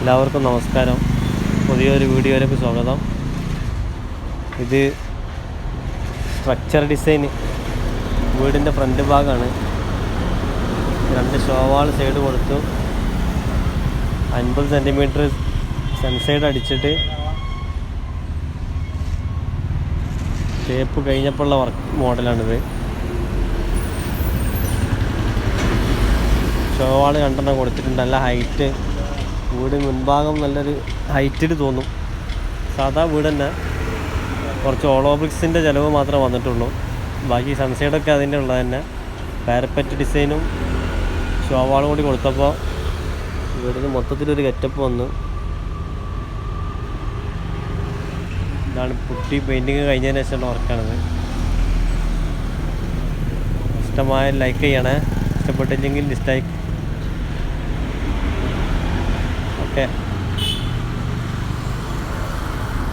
എല്ലാവർക്കും നമസ്കാരം. പുതിയൊരു വീഡിയോയിലേക്ക് സ്വാഗതം. ഇത് സ്ട്രക്ചർ ഡിസൈൻ വീടിന്റെ ഫ്രണ്ട് ഭാഗമാണ് രണ്ട് ഷോവാൾ സൈഡ് കൊടുത്തു. അൻപത് സെന്റിമീറ്റർ സൺസൈഡ് അടിച്ചിട്ട് തേപ്പ് കഴിഞ്ഞപ്പോഴുള്ള വർക്ക് മോഡലാണിത്. ഷോവാൾ രണ്ടെണ്ണം കൊടുത്തിട്ടുണ്ട്. നല്ല ഹൈറ്റ് വീട് മുൻഭാഗം നല്ലൊരു ഹൈറ്റിൽ തോന്നും. സാധാ വീട് തന്നെ കുറച്ച് ഓളോബ്രിക്സിന്റെ ചിലവ് മാത്രമേ വന്നിട്ടുള്ളൂ. ബാക്കി സൺസൈഡൊക്കെ അതിന്റെ ഉള്ളത് തന്നെ. പാരപ്പറ്റ് ഡിസൈനും ഷോവാളും കൂടി കൊടുത്തപ്പോൾ വീടിന് മൊത്തത്തിലൊരു ഗെറ്റപ്പ് വന്നു. ഇതാണ് പുട്ടി പെയിന്റിങ് കഴിഞ്ഞതിന് ശേഷമുള്ള വർക്കാണിത് ഇഷ്ടമായ ലൈക്ക് ചെയ്യണേ. ഇഷ്ടപ്പെട്ടില്ലെങ്കിൽ ഡിസ്ലൈക്ക് ഓക്കെ